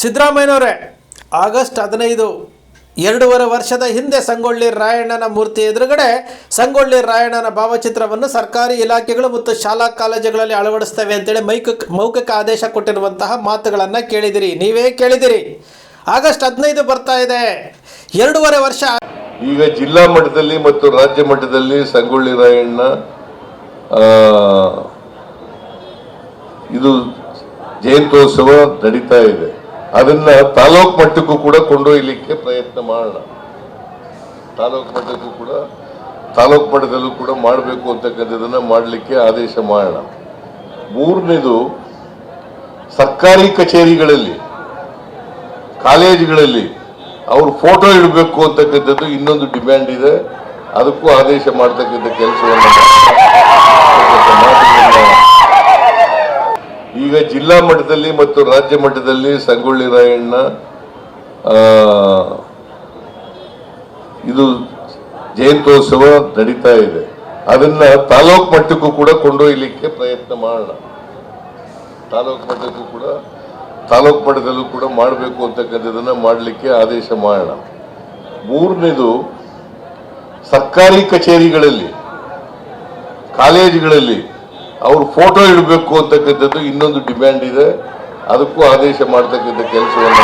ಸಿದ್ದರಾಮಯ್ಯನವರೇ, ಆಗಸ್ಟ್ ಹದಿನೈದು, ಎರಡೂವರೆ ವರ್ಷದ ಹಿಂದೆ ಸಂಗೊಳ್ಳಿ ರಾಯಣ್ಣನ ಮೂರ್ತಿ ಎದುರುಗಡೆ ಸಂಗೊಳ್ಳಿ ರಾಯಣ್ಣನ ಭಾವಚಿತ್ರವನ್ನು ಸರ್ಕಾರಿ ಇಲಾಖೆಗಳು ಮತ್ತು ಶಾಲಾ ಕಾಲೇಜುಗಳಲ್ಲಿ ಅಳವಡಿಸ್ತವೆ ಅಂತೇಳಿ ಮೈಕ ಮೌಖಿಕ ಆದೇಶ ಕೊಟ್ಟಿರುವಂತಹ ಮಾತುಗಳನ್ನು ಕೇಳಿದಿರಿ. ನೀವೇ ಕೇಳಿದಿರಿ. ಆಗಸ್ಟ್ ಹದಿನೈದು ಬರ್ತಾ ಇದೆ. ಎರಡೂವರೆ ವರ್ಷ ಈಗ ಜಿಲ್ಲಾ ಮಟ್ಟದಲ್ಲಿ ಮತ್ತು ರಾಜ್ಯ ಮಟ್ಟದಲ್ಲಿ ಸಂಗೊಳ್ಳಿ ರಾಯಣ್ಣ ಇದು ಜಯಂತ್ಯೋತ್ಸವ ನಡೀತಾ ಇದೆ. ಅದನ್ನ ತಾಲೂಕ್ ಮಟ್ಟಕ್ಕೂ ಕೂಡ ಕೊಂಡೊಯ್ಯಲಿಕ್ಕೆ ಪ್ರಯತ್ನ ಮಾಡೋಣ. ತಾಲೂಕ್ ಮಟ್ಟಕ್ಕೂ ಕೂಡ, ತಾಲೂಕ್ ಮಟ್ಟದಲ್ಲೂ ಕೂಡ ಮಾಡಬೇಕು ಅಂತಕ್ಕಂಥದ್ದನ್ನ ಮಾಡಲಿಕ್ಕೆ ಆದೇಶ ಮಾಡೋಣ. ಮೂರನೇದು, ಸರ್ಕಾರಿ ಕಚೇರಿಗಳಲ್ಲಿ, ಕಾಲೇಜುಗಳಲ್ಲಿ ಅವ್ರ ಫೋಟೋ ಇಡಬೇಕು ಅಂತಕ್ಕಂಥದ್ದು ಇನ್ನೊಂದು ಡಿಮ್ಯಾಂಡ್ ಇದೆ. ಅದಕ್ಕೂ ಆದೇಶ ಮಾಡ್ತಕ್ಕಂಥ ಕೆಲಸವನ್ನು ಈಗ ಜಿಲ್ಲಾ ಮಟ್ಟದಲ್ಲಿ ಮತ್ತು ರಾಜ್ಯ ಮಟ್ಟದಲ್ಲಿ ಸಂಗೊಳ್ಳಿ ರಾಯಣ್ಣ ಇದು ಜಯಂತ್ಯೋತ್ಸವ ನಡೀತಾ ಇದೆ. ಅದನ್ನ ತಾಲೂಕ್ ಮಟ್ಟಕ್ಕೂ ಕೂಡ ಕೊಂಡೊಯ್ಯಲಿಕ್ಕೆ ಪ್ರಯತ್ನ ಮಾಡೋಣ. ತಾಲೂಕ್ ಮಟ್ಟಕ್ಕೂ ಕೂಡ, ತಾಲೂಕ್ ಮಟ್ಟದಲ್ಲೂ ಕೂಡ ಮಾಡಬೇಕು ಅಂತಕ್ಕಂಥದ್ದನ್ನ ಮಾಡಲಿಕ್ಕೆ ಆದೇಶ ಮಾಡೋಣ. ಮೂರನೇದು, ಸರ್ಕಾರಿ ಕಚೇರಿಗಳಲ್ಲಿ, ಕಾಲೇಜುಗಳಲ್ಲಿ ಅವ್ರ ಫೋಟೋ ಇಡಬೇಕು ಅಂತಕ್ಕಂಥದ್ದು ಇನ್ನೊಂದು ಡಿಮ್ಯಾಂಡ್ ಇದೆ. ಅದಕ್ಕೂ ಆದೇಶ ಮಾಡ್ತಕ್ಕಂಥ ಕೆಲಸವನ್ನು.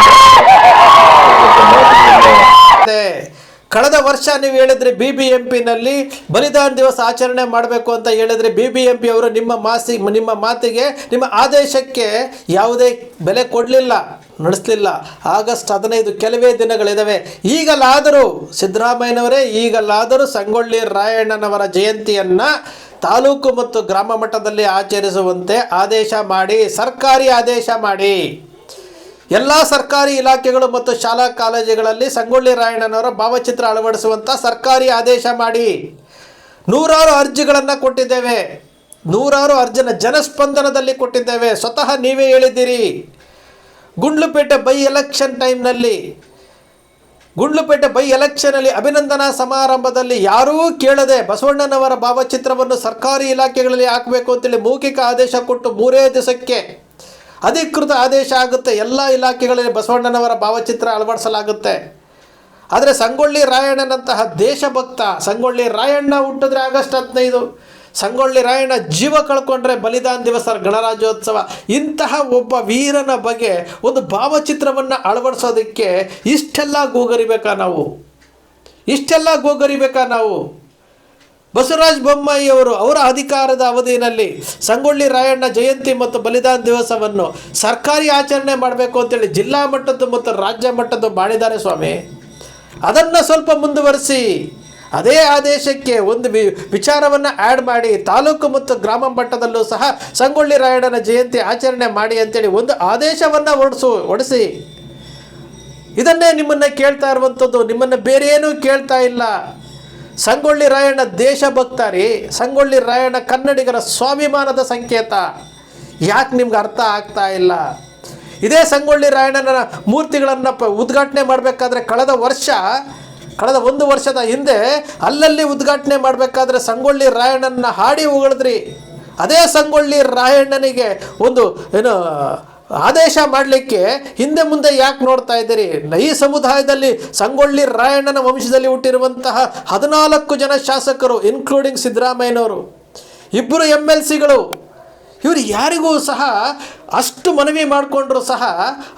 ಕಳೆದ ವರ್ಷ ನೀವು ಹೇಳಿದ್ರೆ ಬಿ ಬಿ ಎಂ ಪಿನಲ್ಲಿ ಬಲಿದಾನ ದಿವಸ ಆಚರಣೆ ಮಾಡಬೇಕು ಅಂತ ಹೇಳಿದ್ರೆ. ಬಿ ಬಿ ಎಂ ಪಿ ಅವರು ನಿಮ್ಮ ಮಾಸಿ, ನಿಮ್ಮ ಮಾತಿಗೆ, ನಿಮ್ಮ ಆದೇಶಕ್ಕೆ ಯಾವುದೇ ಬೆಲೆ ಕೊಡಲಿಲ್ಲ, ನಡೆಸಲಿಲ್ಲ. ಆಗಸ್ಟ್ ಹದಿನೈದು ಕೆಲವೇ ದಿನಗಳಿದ್ದಾವೆ ಈಗಲಾದರೂ ಸಿದ್ದರಾಮಯ್ಯನವರೇ, ಈಗಲಾದರೂ ಸಂಗೊಳ್ಳಿ ರಾಯಣ್ಣನವರ ಜಯಂತಿಯನ್ನು ತಾಲೂಕು ಮತ್ತು ಗ್ರಾಮ ಮಟ್ಟದಲ್ಲಿ ಆಚರಿಸುವಂತೆ ಆದೇಶ ಮಾಡಿ, ಸರ್ಕಾರಿ ಆದೇಶ ಮಾಡಿ. ಎಲ್ಲ ಸರ್ಕಾರಿ ಇಲಾಖೆಗಳು ಮತ್ತು ಶಾಲಾ ಕಾಲೇಜುಗಳಲ್ಲಿ ಸಂಗೊಳ್ಳಿ ರಾಯಣ್ಣನವರ ಭಾವಚಿತ್ರ ಅಳವಡಿಸುವಂಥ ಸರ್ಕಾರಿ ಆದೇಶ ಮಾಡಿ. ನೂರಾರು ಅರ್ಜಿಗಳನ್ನು ಕೊಟ್ಟಿದ್ದೇವೆ. ನೂರಾರು ಅರ್ಜಿನ ಜನಸ್ಪಂದನದಲ್ಲಿ ಕೊಟ್ಟಿದ್ದೇವೆ. ಸ್ವತಃ ನೀವೇ ಹೇಳಿದ್ದೀರಿ. ಗುಂಡ್ಲುಪೇಟೆ ಬೈ ಎಲೆಕ್ಷನ್ ಟೈಮ್ನಲ್ಲಿ ಗುಂಡ್ಲುಪೇಟೆ ಬೈ ಎಲೆಕ್ಷನಲ್ಲಿ ಅಭಿನಂದನಾ ಸಮಾರಂಭದಲ್ಲಿ ಯಾರೂ ಕೇಳದೆ ಬಸವಣ್ಣನವರ ಭಾವಚಿತ್ರವನ್ನು ಸರ್ಕಾರಿ ಇಲಾಖೆಗಳಲ್ಲಿ ಹಾಕಬೇಕು ಅಂತೇಳಿ ಮೌಖಿಕ ಆದೇಶ ಕೊಟ್ಟು ಮೂರೇ ದಿವಸಕ್ಕೆ ಅಧಿಕೃತ ಆದೇಶ ಆಗುತ್ತೆ. ಎಲ್ಲ ಇಲಾಖೆಗಳಲ್ಲಿ ಬಸವಣ್ಣನವರ ಭಾವಚಿತ್ರ ಅಳವಡಿಸಲಾಗುತ್ತೆ. ಆದರೆ ಸಂಗೊಳ್ಳಿ ರಾಯಣ್ಣನಂತಹ ದೇಶಭಕ್ತ ಸಂಗೊಳ್ಳಿ ರಾಯಣ್ಣ ಹುಟ್ಟಿದ್ರೆ ಆಗಸ್ಟ್ ಹದಿನೈದು. ಸಂಗೊಳ್ಳಿ ರಾಯಣ್ಣ ಜೀವ ಕಳ್ಕೊಂಡ್ರೆ ಬಲಿದಾನ ದಿವಸ ಗಣರಾಜ್ಯೋತ್ಸವ. ಇಂತಹ ಒಬ್ಬ ವೀರನ ಬಗ್ಗೆ ಒಂದು ಭಾವಚಿತ್ರವನ್ನು ಅಳವಡಿಸೋದಕ್ಕೆ ಇಷ್ಟೆಲ್ಲ ಗೋಗರಿಬೇಕಾ ನಾವು? ಇಷ್ಟೆಲ್ಲ ಗೋಗರಿಬೇಕಾ ನಾವು? ಬಸವರಾಜ ಬೊಮ್ಮಾಯಿಯವರು ಅವರ ಅಧಿಕಾರದ ಅವಧಿಯಲ್ಲಿ ಸಂಗೊಳ್ಳಿ ರಾಯಣ್ಣ ಜಯಂತಿ ಮತ್ತು ಬಲಿದಾನ ದಿವಸವನ್ನು ಸರ್ಕಾರಿ ಆಚರಣೆ ಮಾಡಬೇಕು ಅಂತೇಳಿ ಜಿಲ್ಲಾ ಮಟ್ಟದ್ದು ಮತ್ತು ರಾಜ್ಯ ಮಟ್ಟದ್ದು ಮಾಡಿದ್ದಾರೆ ಸ್ವಾಮಿ. ಅದನ್ನು ಸ್ವಲ್ಪ ಮುಂದುವರಿಸಿ. ಅದೇ ಆದೇಶಕ್ಕೆ ಒಂದು ವಿಚಾರವನ್ನು ಆ್ಯಡ್ ಮಾಡಿ, ತಾಲೂಕು ಮತ್ತು ಗ್ರಾಮ ಮಟ್ಟದಲ್ಲೂ ಸಹ ಸಂಗೊಳ್ಳಿ ರಾಯಣ್ಣನ ಜಯಂತಿ ಆಚರಣೆ ಮಾಡಿ ಅಂತೇಳಿ ಒಂದು ಆದೇಶವನ್ನು ಹೊರಡಿಸು ಹೊಡಿಸಿ ಇದನ್ನೇ ನಿಮ್ಮನ್ನು ಕೇಳ್ತಾ ಇರುವಂಥದ್ದು ನಿಮ್ಮನ್ನು ಬೇರೆ ಏನೂ ಕೇಳ್ತಾ ಇಲ್ಲ. ಸಂಗೊಳ್ಳಿ ರಾಯಣ್ಣ ದೇಶಭಕ್ತ ರೀ ಸಂಗೊಳ್ಳಿ ರಾಯಣ್ಣ ಕನ್ನಡಿಗರ ಸ್ವಾಭಿಮಾನದ ಸಂಕೇತ. ಯಾಕೆ ನಿಮ್ಗೆ ಅರ್ಥ ಆಗ್ತಾ ಇಲ್ಲ? ಇದೇ ಸಂಗೊಳ್ಳಿ ರಾಯಣ್ಣನ ಮೂರ್ತಿಗಳನ್ನು ಉದ್ಘಾಟನೆ ಮಾಡಬೇಕಾದ್ರೆ ಕಳೆದ ವರ್ಷ ಕಳೆದ ಒಂದು ವರ್ಷದ ಹಿಂದೆ ಅಲ್ಲಲ್ಲಿ ಉದ್ಘಾಟನೆ ಮಾಡಬೇಕಾದ್ರೆ ಸಂಗೊಳ್ಳಿ ರಾಯಣ್ಣನ ಹಾಡಿ ಹೊಗಳಿದ್ರಿ. ಅದೇ ಸಂಗೊಳ್ಳಿ ರಾಯಣ್ಣನಿಗೆ ಒಂದು, ಏನು, ಆದೇಶ ಮಾಡಲಿಕ್ಕೆ ಹಿಂದೆ ಮುಂದೆ ಯಾಕೆ ನೋಡ್ತಾ ಇದ್ದೀರಿ? ಈ ಸಮುದಾಯದಲ್ಲಿ ಸಂಗೊಳ್ಳಿ ರಾಯಣ್ಣನ ವಂಶದಲ್ಲಿ ಹುಟ್ಟಿರುವಂತಹ ಹದಿನಾಲ್ಕು ಜನ ಶಾಸಕರು ಇನ್ಕ್ಲೂಡಿಂಗ್ ಸಿದ್ದರಾಮಯ್ಯನವರು. ಇಬ್ಬರು ಎಂ ಎಲ್ ಸಿಗಳು. ಇವರು ಯಾರಿಗೂ ಸಹ ಅಷ್ಟು ಮನವಿ ಮಾಡಿಕೊಂಡ್ರು ಸಹ,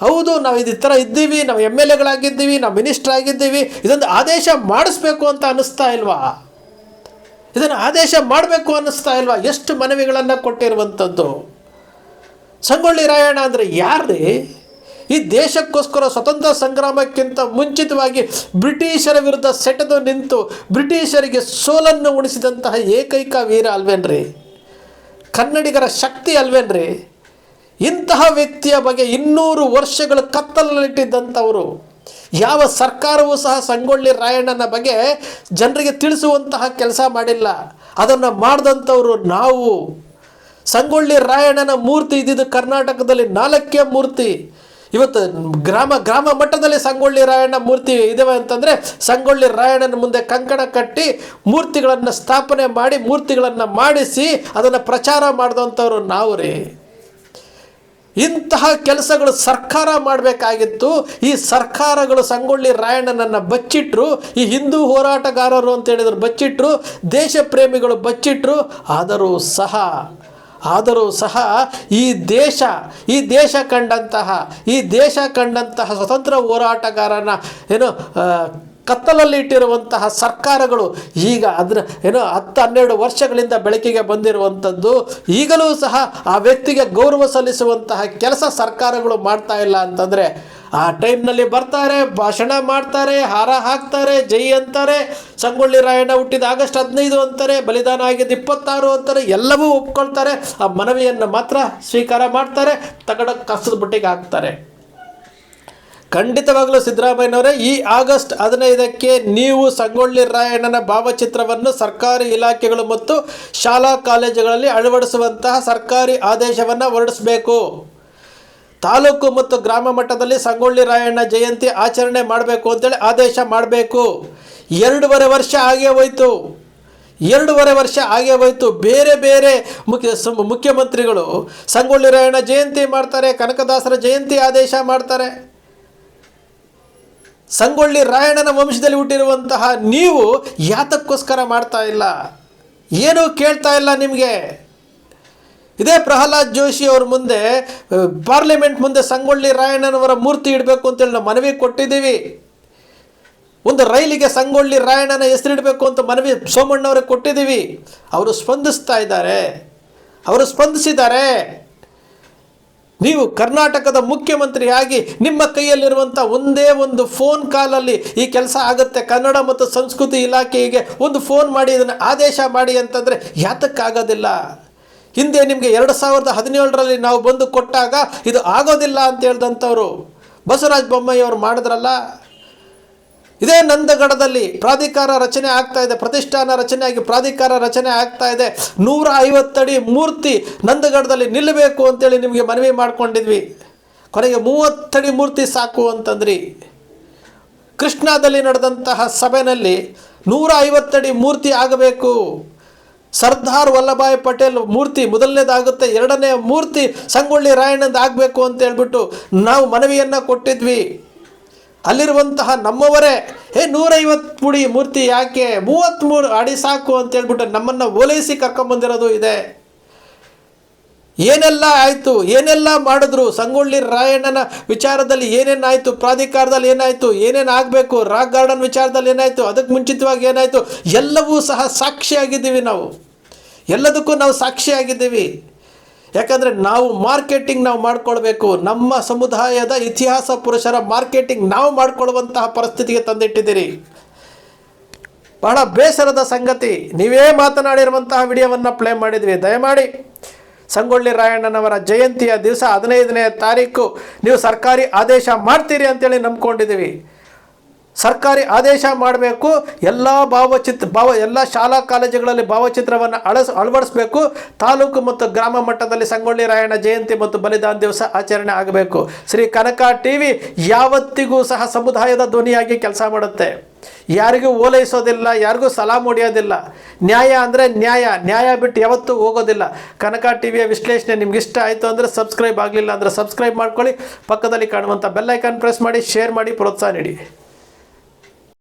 ಹೌದು, ನಾವು ಇದು ಥರ ಇದ್ದೀವಿ, ನಾವು ಎಂ ಎಲ್ ಎಗಳಾಗಿದ್ದೀವಿ, ನಾವು ಮಿನಿಸ್ಟರ್ ಆಗಿದ್ದೀವಿ, ಇದೊಂದು ಆದೇಶ ಮಾಡಿಸ್ಬೇಕು ಅಂತ ಅನ್ನಿಸ್ತಾ ಇಲ್ವಾ? ಇದನ್ನು ಆದೇಶ ಮಾಡಬೇಕು ಅನ್ನಿಸ್ತಾ ಇಲ್ವಾ? ಎಷ್ಟು ಮನವಿಗಳನ್ನು ಕೊಟ್ಟಿರುವಂಥದ್ದು? ಸಂಗೊಳ್ಳಿ ರಾಯಣ್ಣ ಅಂದರೆ ಯಾರ್ರೀ? ಈ ದೇಶಕ್ಕೋಸ್ಕರ ಸ್ವತಂತ್ರ ಸಂಗ್ರಾಮಕ್ಕಿಂತ ಮುಂಚಿತವಾಗಿ ಬ್ರಿಟಿಷರ ವಿರುದ್ಧ ಸೆಟೆದು ನಿಂತು ಬ್ರಿಟಿಷರಿಗೆ ಸೋಲನ್ನು ಉಣಿಸಿದಂತಹ ಏಕೈಕ ವೀರ ಅಲ್ವೇನ್ರಿ? ಕನ್ನಡಿಗರ ಶಕ್ತಿ ಅಲ್ವೇನ್ರಿ? ಇಂತಹ ವ್ಯಕ್ತಿಯ ಬಗ್ಗೆ ಇನ್ನೂರು ವರ್ಷಗಳು ಕತ್ತಲಲ್ಲಿಟ್ಟಿದ್ದಂಥವರು, ಯಾವ ಸರ್ಕಾರವೂ ಸಹ ಸಂಗೊಳ್ಳಿ ರಾಯಣ್ಣನ ಬಗ್ಗೆ ಜನರಿಗೆ ತಿಳಿಸುವಂತಹ ಕೆಲಸ ಮಾಡಿಲ್ಲ. ಅದನ್ನು ಮಾಡಿದಂಥವರು ನಾವು. ಸಂಗೊಳ್ಳಿ ರಾಯಣ್ಣನ ಮೂರ್ತಿ ಇದ್ದಿದ್ದು ಕರ್ನಾಟಕದಲ್ಲಿ ನಾಲ್ಕೇ ಮೂರ್ತಿ. ಇವತ್ತು ಗ್ರಾಮ ಗ್ರಾಮ ಮಟ್ಟದಲ್ಲಿ ಸಂಗೊಳ್ಳಿ ರಾಯಣ್ಣ ಮೂರ್ತಿ ಇದಾವೆ ಅಂತಂದರೆ ಸಂಗೊಳ್ಳಿ ರಾಯಣ್ಣನ ಮುಂದೆ ಕಂಕಣ ಕಟ್ಟಿ ಮೂರ್ತಿಗಳನ್ನು ಸ್ಥಾಪನೆ ಮಾಡಿ, ಮೂರ್ತಿಗಳನ್ನು ಮಾಡಿಸಿ ಅದನ್ನು ಪ್ರಚಾರ ಮಾಡಿದಂಥವ್ರು ನಾವು ರೀ. ಇಂತಹ ಕೆಲಸಗಳು ಸರ್ಕಾರ ಮಾಡಬೇಕಾಗಿತ್ತು. ಈ ಸರ್ಕಾರಗಳು ಸಂಗೊಳ್ಳಿ ರಾಯಣ್ಣನನ್ನು ಬಚ್ಚಿಟ್ರು, ಈ ಹಿಂದೂ ಹೋರಾಟಗಾರರು ಅಂತ ಹೇಳಿದ್ರು ಬಚ್ಚಿಟ್ರು, ದೇಶ ಪ್ರೇಮಿಗಳು ಬಚ್ಚಿಟ್ರು, ಆದರೂ ಸಹ ಆದರೂ ಸಹ ಈ ದೇಶ ಈ ದೇಶ ಕಂಡಂತಹ, ಈ ದೇಶ ಕಂಡಂತಹ ಸ್ವತಂತ್ರ ಹೋರಾಟಗಾರನ, ಏನು ಕತ್ತಲಲ್ಲಿ ಇಟ್ಟಿರುವಂತಹ ಸರ್ಕಾರಗಳು ಈಗ ಅದರ, ಏನೋ, ಹತ್ತು ಹನ್ನೆರಡು ವರ್ಷಗಳಿಂದ ಬೆಳಕಿಗೆ ಬಂದಿರುವಂಥದ್ದು, ಈಗಲೂ ಸಹ ಆ ವ್ಯಕ್ತಿಗೆ ಗೌರವ ಸಲ್ಲಿಸುವಂತಹ ಕೆಲಸ ಸರ್ಕಾರಗಳು ಮಾಡ್ತಾ ಇಲ್ಲ ಅಂತಂದರೆ ಆ ಟೈಮ್ನಲ್ಲಿ ಬರ್ತಾರೆ, ಭಾಷಣ ಮಾಡ್ತಾರೆ, ಹಾರ ಹಾಕ್ತಾರೆ, ಜೈ ಅಂತಾರೆ. ಸಂಗೊಳ್ಳಿ ರಾಯಣ್ಣ ಹುಟ್ಟಿದ ಆಗಸ್ಟ್ ಹದಿನೈದು ಅಂತಾರೆ, ಬಲಿದಾನ ಆಗಿದ್ದು ಇಪ್ಪತ್ತಾರು ಅಂತಾರೆ, ಎಲ್ಲವೂ ಒಪ್ಕೊಳ್ತಾರೆ. ಆ ಮನವಿಯನ್ನು ಮಾತ್ರ ಸ್ವೀಕಾರ ಮಾಡ್ತಾರೆ, ತಗಡ ಕಸದ ಬುಟ್ಟಿಗೆ ಹಾಕ್ತಾರೆ. ಖಂಡಿತವಾಗಲೂ ಸಿದ್ದರಾಮಯ್ಯನವರೇ, ಈ ಆಗಸ್ಟ್ ಹದಿನೈದಕ್ಕೆ ನೀವು ಸಂಗೊಳ್ಳಿ ರಾಯಣ್ಣನ ಭಾವಚಿತ್ರವನ್ನು ಸರ್ಕಾರಿ ಇಲಾಖೆಗಳು ಮತ್ತು ಶಾಲಾ ಕಾಲೇಜುಗಳಲ್ಲಿ ಅಳವಡಿಸುವಂತಹ ಸರ್ಕಾರಿ ಆದೇಶವನ್ನು ಹೊರಡಿಸಬೇಕು. ತಾಲೂಕು ಮತ್ತು ಗ್ರಾಮ ಮಟ್ಟದಲ್ಲಿ ಸಂಗೊಳ್ಳಿ ರಾಯಣ್ಣ ಜಯಂತಿ ಆಚರಣೆ ಮಾಡಬೇಕು ಅಂತೇಳಿ ಆದೇಶ ಮಾಡಬೇಕು. ಎರಡೂವರೆ ವರ್ಷ ಆಗೇ ಹೋಯಿತು. ಎರಡೂವರೆ ವರ್ಷ ಆಗೇ ಹೋಯಿತು. ಬೇರೆ ಬೇರೆ ಮುಖ್ಯ ಮುಖ್ಯಮಂತ್ರಿಗಳು ಸಂಗೊಳ್ಳಿ ರಾಯಣ್ಣ ಜಯಂತಿ ಮಾಡ್ತಾರೆ, ಕನಕದಾಸರ ಜಯಂತಿ ಆದೇಶ ಮಾಡ್ತಾರೆ. ಸಂಗೊಳ್ಳಿ ರಾಯಣ್ಣನ ವಂಶದಲ್ಲಿ ಹುಟ್ಟಿರುವಂತಹ ನೀವು ಯಾತಕ್ಕೋಸ್ಕರ ಮಾಡ್ತಾ ಇಲ್ಲ? ಏನೂ ಕೇಳ್ತಾ ಇಲ್ಲ ನಿಮಗೆ? ಇದೇ ಪ್ರಹ್ಲಾದ್ ಜೋಶಿ ಅವ್ರ ಮುಂದೆ ಪಾರ್ಲಿಮೆಂಟ್ ಮುಂದೆ ಸಂಗೊಳ್ಳಿ ರಾಯಣ್ಣನವರ ಮೂರ್ತಿ ಇಡಬೇಕು ಅಂತೇಳಿ ನಾವು ಮನವಿ ಕೊಟ್ಟಿದ್ದೀವಿ. ಒಂದು ರೈಲಿಗೆ ಸಂಗೊಳ್ಳಿ ರಾಯಣ್ಣನ ಹೆಸರಿಡಬೇಕು ಅಂತ ಮನವಿ ಸೋಮಣ್ಣವ್ರಿಗೆ ಕೊಟ್ಟಿದ್ದೀವಿ. ಅವರು ಸ್ಪಂದಿಸ್ತಾ ಇದ್ದಾರೆ. ಅವರು ಸ್ಪಂದಿಸಿದ್ದಾರೆ. ನೀವು ಕರ್ನಾಟಕದ ಮುಖ್ಯಮಂತ್ರಿಯಾಗಿ ನಿಮ್ಮ ಕೈಯಲ್ಲಿರುವಂಥ ಒಂದೇ ಒಂದು ಫೋನ್ ಕಾಲಲ್ಲಿ ಈ ಕೆಲಸ ಆಗುತ್ತೆ. ಕನ್ನಡ ಮತ್ತು ಸಂಸ್ಕೃತಿ ಇಲಾಖೆಗೆ ಒಂದು ಫೋನ್ ಮಾಡಿ, ಇದನ್ನು ಆದೇಶ ಮಾಡಿ ಅಂತಂದರೆ ಯಾತಕ್ಕಾಗೋದಿಲ್ಲ. ಹಿಂದೆ ನಿಮಗೆ ಎರಡು ಸಾವಿರದ ಹದಿನೇಳರಲ್ಲಿ ನಾವು ಬಂದು ಕೊಟ್ಟಾಗ ಇದು ಆಗೋದಿಲ್ಲ ಅಂತ ಹೇಳ್ದಂಥವ್ರು. ಬಸವರಾಜ ಬೊಮ್ಮಯ್ಯವರು ಮಾಡಿದ್ರಲ್ಲ? ಇದೇ ನಂದಗಡದಲ್ಲಿ ಪ್ರಾಧಿಕಾರ ರಚನೆ ಆಗ್ತಾ ಇದೆ, ಪ್ರತಿಷ್ಠಾನ ರಚನೆಯಾಗಿ ಪ್ರಾಧಿಕಾರ ರಚನೆ ಆಗ್ತಾ ಇದೆ. ನೂರ ಐವತ್ತಡಿ ಮೂರ್ತಿ ನಂದಗಡದಲ್ಲಿ ನಿಲ್ಲಬೇಕು ಅಂತೇಳಿ ನಿಮಗೆ ಮನವಿ ಮಾಡ್ಕೊಂಡಿದ್ವಿ. ಕೊನೆಗೆ ಮೂವತ್ತಡಿ ಮೂರ್ತಿ ಸಾಕು ಅಂತಂದ್ರಿ. ಕೃಷ್ಣಾದಲ್ಲಿ ನಡೆದಂತಹ ಸಭೆಯಲ್ಲಿ ನೂರ ಐವತ್ತಡಿ ಮೂರ್ತಿ ಆಗಬೇಕು. ಸರ್ದಾರ್ ವಲ್ಲಭಾಯ್ ಪಟೇಲ್ ಮೂರ್ತಿ ಮೊದಲನೇದಾಗುತ್ತೆ, ಎರಡನೇ ಮೂರ್ತಿ ಸಂಗೊಳ್ಳಿ ರಾಯಣ್ಣಂದು ಆಗಬೇಕು ಅಂತ ಹೇಳ್ಬಿಟ್ಟು ನಾವು ಮನವಿಯನ್ನು ಕೊಟ್ಟಿದ್ವಿ. ಅಲ್ಲಿರುವಂತಹ ನಮ್ಮವರೇ ಏ ನೂರೈವತ್ತು ಪುಡಿ ಮೂರ್ತಿ ಯಾಕೆ? ಮೂವತ್ತ್ಮೂರು ಅಡಿ ಸಾಕು ಅಂತ ಹೇಳ್ಬಿಟ್ಟು ನಮ್ಮನ್ನು ಓಲೈಸಿ ಕರ್ಕೊಂಬಂದಿರೋದು ಇದೆ. ಏನೆಲ್ಲ ಆಯಿತು? ಏನೆಲ್ಲ ಮಾಡಿದ್ರು? ಸಂಗೊಳ್ಳಿ ರಾಯಣ್ಣನ ವಿಚಾರದಲ್ಲಿ ಏನೇನಾಯಿತು? ಪ್ರಾಧಿಕಾರದಲ್ಲಿ ಏನಾಯಿತು? ಏನೇನು ಆಗಬೇಕು? ರಾಕ್ ಗಾರ್ಡನ್ ವಿಚಾರದಲ್ಲಿ ಏನಾಯಿತು? ಅದಕ್ಕೆ ಮುಂಚಿತವಾಗಿ ಏನಾಯಿತು? ಎಲ್ಲವೂ ಸಹ ಸಾಕ್ಷಿಯಾಗಿದ್ದೀವಿ ನಾವು. ಎಲ್ಲದಕ್ಕೂ ನಾವು ಸಾಕ್ಷಿಯಾಗಿದ್ದೀವಿ. ಯಾಕಂದರೆ ನಾವು ಮಾರ್ಕೆಟಿಂಗ್ ನಾವು ಮಾಡ್ಕೊಳ್ಬೇಕು. ನಮ್ಮ ಸಮುದಾಯದ ಇತಿಹಾಸ ಪುರುಷರ ಮಾರ್ಕೆಟಿಂಗ್ ನಾವು ಮಾಡ್ಕೊಳ್ಳುವಂತಹ ಪರಿಸ್ಥಿತಿಗೆ ತಂದಿಟ್ಟಿದ್ದೀರಿ. ಬಹಳ ಬೇಸರದ ಸಂಗತಿ. ನೀವೇ ಮಾತನಾಡಿರುವಂತಹ ವಿಡಿಯೋವನ್ನು ಪ್ಲೇ ಮಾಡಿದ್ವಿ. ದಯಮಾಡಿ ಸಂಗೊಳ್ಳಿ ರಾಯಣ್ಣನವರ ಜಯಂತಿಯ ದಿವಸ ಹದಿನೈದನೇ ತಾರೀಕು ನೀವು ಸರ್ಕಾರಿ ಆದೇಶ ಮಾಡ್ತೀರಿ ಅಂತೇಳಿ ನಂಬ್ಕೊಂಡಿದ್ದೀವಿ. ಸರ್ಕಾರಿ ಆದೇಶ ಮಾಡಬೇಕು, ಎಲ್ಲ ಭಾವಚಿತ್ರ, ಭಾವ, ಎಲ್ಲ ಶಾಲಾ ಕಾಲೇಜುಗಳಲ್ಲಿ ಭಾವಚಿತ್ರವನ್ನು ಅಳಸ್, ಅಳವಡಿಸಬೇಕು, ತಾಲೂಕು ಮತ್ತು ಗ್ರಾಮ ಮಟ್ಟದಲ್ಲಿ ಸಂಗೊಳ್ಳಿ ರಾಯಣ್ಣ ಜಯಂತಿ ಮತ್ತು ಬಲಿದಾನ ದಿವಸ ಆಚರಣೆ ಆಗಬೇಕು. ಶ್ರೀ ಕನಕ ಟಿ ವಿ ಯಾವತ್ತಿಗೂ ಸಹ ಸಮುದಾಯದ ಧ್ವನಿಯಾಗಿ ಕೆಲಸ ಮಾಡುತ್ತೆ. ಯಾರಿಗೂ ಓಲೈಸೋದಿಲ್ಲ, ಯಾರಿಗೂ ಸಲಾಮ್ ಹೊಡೆಯೋದಿಲ್ಲ. ನ್ಯಾಯ ಅಂದರೆ ನ್ಯಾಯ ನ್ಯಾಯ ಬಿಟ್ಟು ಯಾವತ್ತೂ ಹೋಗೋದಿಲ್ಲ. ಕನಕ ಟಿ ವಿಯ ವಿಶ್ಲೇಷಣೆ ನಿಮ್ಗೆ ಇಷ್ಟ ಆಯಿತು ಅಂದರೆ ಸಬ್ಸ್ಕ್ರೈಬ್ ಆಗಲಿಲ್ಲ ಅಂದರೆ ಸಬ್ಸ್ಕ್ರೈಬ್ ಮಾಡ್ಕೊಳ್ಳಿ. ಪಕ್ಕದಲ್ಲಿ ಕಾಣುವಂಥ ಬೆಲ್ಲೈಕಾನ್ ಪ್ರೆಸ್ ಮಾಡಿ, ಶೇರ್ ಮಾಡಿ, ಪ್ರೋತ್ಸಾಹ ನೀಡಿ.